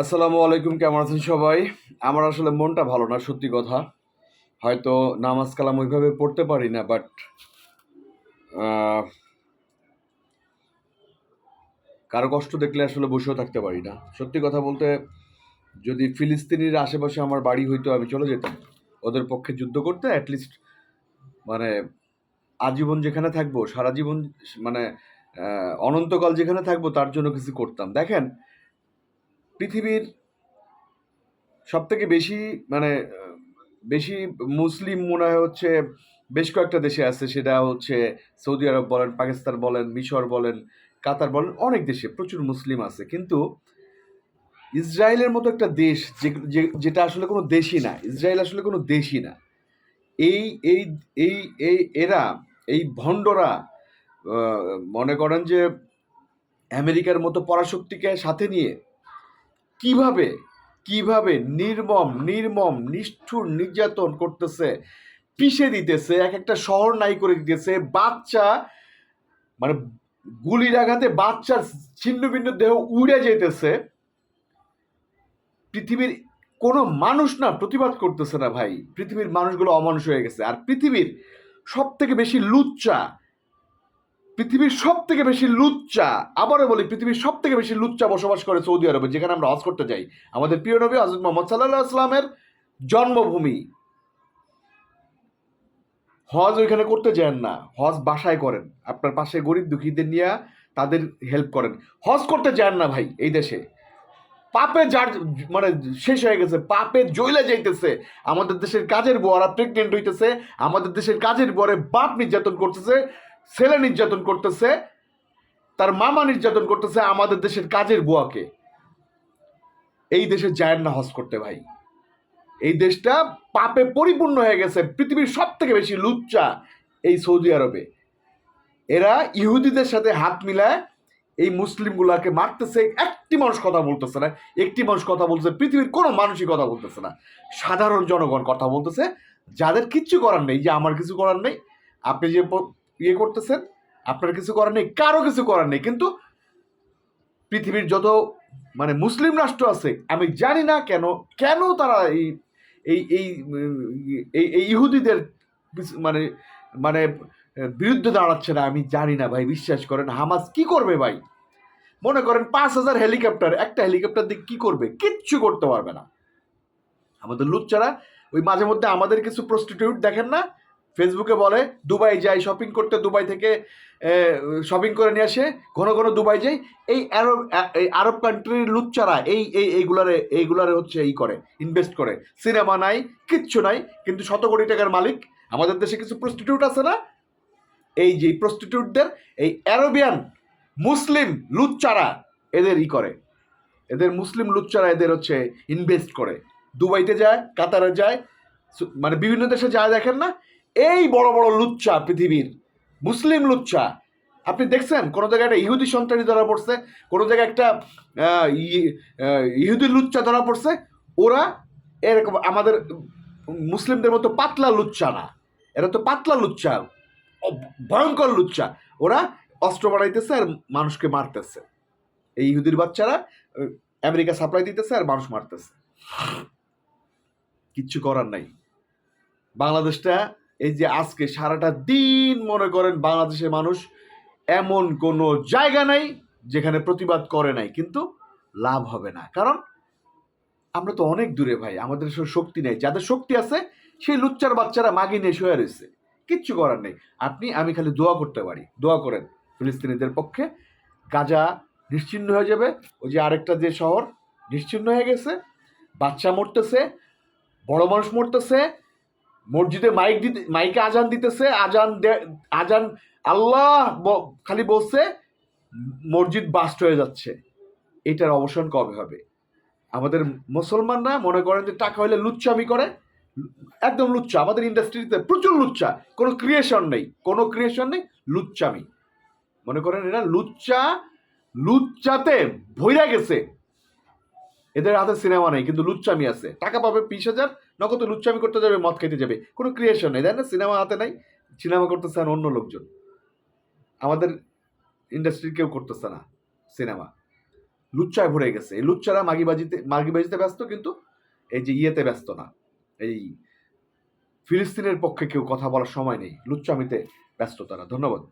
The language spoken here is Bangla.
আসসালামু আলাইকুম, কেমন আছেন সবাই? আমার আসলে মনটা ভালো না, সত্যি কথা। হয়তো নামাজ কালাম ওইভাবে পড়তে পারি না বাট কারও কষ্ট দেখলে আসলে বসেও থাকতে পারি না। সত্যি কথা বলতে, যদি ফিলিস্তিনির আশেপাশে আমার বাড়ি হইতো, আমি চলে যেতাম। ওদের পক্ষে যুদ্ধ করতে অ্যাটলিস্ট মানে আজীবন যেখানে থাকব, সারা জীবন মানে অনন্তকাল যেখানে থাকব, তার জন্য কিছু করতাম। দেখেন পৃথিবীর সব থেকে বেশি মানে বেশি মুসলিম মনে হয় হচ্ছে বেশ কয়েকটা দেশে আছে। সেটা হচ্ছে সৌদি আরব বলেন, পাকিস্তান বলেন, মিশর বলেন, কাতার বলেন, অনেক দেশে প্রচুর মুসলিম আছে। কিন্তু ইসরায়েলের মতো একটা দেশ যে- যেটা আসলে কোনো দেশই না, ইসরায়েল আসলে কোনো দেশই না। এই এই এই এই, এরা, এই ভণ্ডরা মনে করেন যে আমেরিকার মতো পরাশক্তিকে সাথে নিয়ে কীভাবে কীভাবে নির্মম নির্মম, নিষ্ঠুর নির্যাতন করতেছে, পিষে দিতেছে এক একটা শহর নাই করে দিতেছে, বাচ্চা মানে গুলির আঘাতে বাচ্চার ছিন্ন ভিন্ন দেহ উড়ে যেতেছে। পৃথিবীর কোনো মানুষ না প্রতিবাদ করতেছে না ভাই। পৃথিবীর মানুষগুলো অমানুষ হয়ে গেছে। আর পৃথিবীর সব থেকে বেশি লুচ্চা পৃথিবীর সব থেকে বেশি লুচ্চা, আবারও বলি, পৃথিবীর সব থেকে বেশি লুচ্চা বসবাস করে সৌদি আরবে, যেখানে আমরা হজ করতে যাই। আমাদের প্রিয় নবী হজরত মোহাম্মদ সাল্লাহ আসলামের জন্মভূমি। হজ ওইখানে করতে যান না, হজ বাসায় করেন। আপনার পাশে গরিব দুঃখীদের নিয়ে তাদের হেল্প করেন। হজ করতে যান না ভাই, এই দেশে। পাপে যার মানে শেষ হয়ে গেছে, পাপে জ্বলে যাইতেছে। আমাদের দেশের কাজের বুয়ারা প্রেগনেন্ট হইতেছে, আমাদের দেশের কাজের বুয়ারে বাপ নির্যাতন করতেছে। ছেলে নির্যাতন করতেছে, তার মামা নির্যাতন করতেছে আমাদের দেশের কাজের বুয়াকে। এই দেশে যায় না হজ করতে ভাই। এই দেশটা পাপে পরিপূর্ণ হয়ে গেছে, পৃথিবীর সব থেকে বেশি লুচ্চা এই সৌদি আরবে। এরা ইহুদিদের সাথে হাত মিলায় এই মুসলিমগুলাকে মারতেছে, একটি মানুষ কথা বলতেছে না, একটি মানুষ কথা বলতেছে, পৃথিবীর কোনো মানুষই কথা বলতেছে না। সাধারণ জনগণ কথা বলতেছে, যাদের কিচ্ছু করার নেই, যে আমার কিছু করার নেই, আপনি যে ইয়ে করতেছেন, আপনার কিছু করার নেই, কারও কিছু করার নেই, কিন্তু পৃথিবীর যত মানে মুসলিম রাষ্ট্র আছে, আমি জানি না কেন কেন তারা এই এই এই ইহুদিদের মানে মানে বিরুদ্ধে দাঁড়াচ্ছে না, আমি জানি না ভাই, বিশ্বাস করেন, হামাস কি করবে ভাই? মনে করেন পাঁচ হাজার হেলিকপ্টার, একটা হেলিকপ্টার দিয়ে কি করবে? কিচ্ছু করতে পারবে না। আমাদের লুচ্চারা, ওই মাঝে মধ্যে আমাদের কিছু প্রস্টিটিউট দেখেন না ফেসবুকে বলে, দুবাই যাই শপিং করতে দুবাই থেকে শপিং করে নিয়ে আসে, ঘন ঘন দুবাই যাই। এই আরব আরব কান্ট্রির লুচ্চারা এই এই, এইগুলারে এইগুলারে হচ্ছে এই করে ইনভেস্ট করে। সিনেমা নাই, কিচ্ছু নাই, কিন্তু শত কোটি টাকার মালিক। আমাদের দেশে কিছু প্রস্টিটিউট আছে না? এই যে প্রস্টিটিউটদের এই অ্যারোবিয়ান মুসলিম লুচ্চারা এদের ই করে। এদের মুসলিম লুচ্চারা এদের হচ্ছে ইনভেস্ট করে। দুবাইতে যায়, কাতারে যায় মানে বিভিন্ন দেশে যায় দেখেন না? এই বড় বড় লুচ্চা পৃথিবীর, মুসলিম লুচ্চা আপনি দেখছেন? কোনো জায়গায় একটা ইহুদি সন্তানি ধরা পড়ছে, কোনো জায়গায় একটা ইহুদি লুচ্চা ধরা পড়ছে। ওরা এরকম আমাদের মুসলিমদের মতো পাতলা লুচ্চা না। এরা তো পাতলা লুচ্চা ভয়ঙ্কর লুচ্চা ওরা অস্ত্র বানাইতেছে আর মানুষকে মারতেছে। এই ইহুদির বাচ্চারা আমেরিকা সাপ্লাই দিতেছে আর মানুষ মারতেছে। কিচ্ছু করার নাই। বাংলাদেশটা এই যে আজকে সারাটা দিন মনে করেন বাংলাদেশের মানুষ এমন কোনো জায়গা নাই যেখানে প্রতিবাদ করে নাই, কিন্তু লাভ হবে না। কারণ আমরা তো অনেক দূরে ভাই, আমাদের শক্তি নেই। যাদের শক্তি আছে, সেই লুচ্চার বাচ্চারা মাগি নিয়ে শুয়ে রয়েছে। কিচ্ছু করার নেই। আপনি, আমি খালি দোয়া করতে পারি। দোয়া করেন ফিলিস্তিনিদের পক্ষে। গাজা নিশ্চিহ্ন হয়ে যাবে। ওই যে আরেকটা যে শহর নিশ্চিহ্ন হয়ে গেছে। বাচ্চা মরতেছে, বড় মানুষ মরতেছে। মসজিদে মাইক দিতে, মাইকে আজান দিতেছে, আজান আজান আল্লাহ খালি বলছে, মসজিদ বাস্ট হয়ে যাচ্ছে। এটার অবসান কবে হবে? আমাদের মুসলমানরা মনে করেন যে টাকা হলে লুচ্চামি করে, একদম লুচ্চা আমাদের ইন্ডাস্ট্রিতে প্রচুর লুচ্চা কোনো ক্রিয়েশন নেই। কোনো ক্রিয়েশন নেই লুচ্চামি মনে করেন এরা লুচ্চা লুচ্চাতে ভইরা গেছে। এদের হাতে সিনেমা নেই, কিন্তু লুচ্চামি আছে। টাকা পাবে বিশ হাজার, নগদ লুচ্চামি করতে যাবে, মদ খেতে যাবে। কোনো ক্রিয়েশন নেই, তাই না? সিনেমা হাতে নাই, সিনেমা করতেছে না অন্য লোকজন। আমাদের ইন্ডাস্ট্রির কেউ করতেছে না সিনেমা। লুচ্চায় ভরে গেছে। এই লুচ্চারা মাগিবাজিতে মাগিবাজিতে ব্যস্ত, কিন্তু এই যে ইয়েতে ব্যস্ত না। এই ফিলিস্তিনের পক্ষে কেউ কথা বলার সময় নেই। লুচ্চামিতে ব্যস্ত তারা। ধন্যবাদ।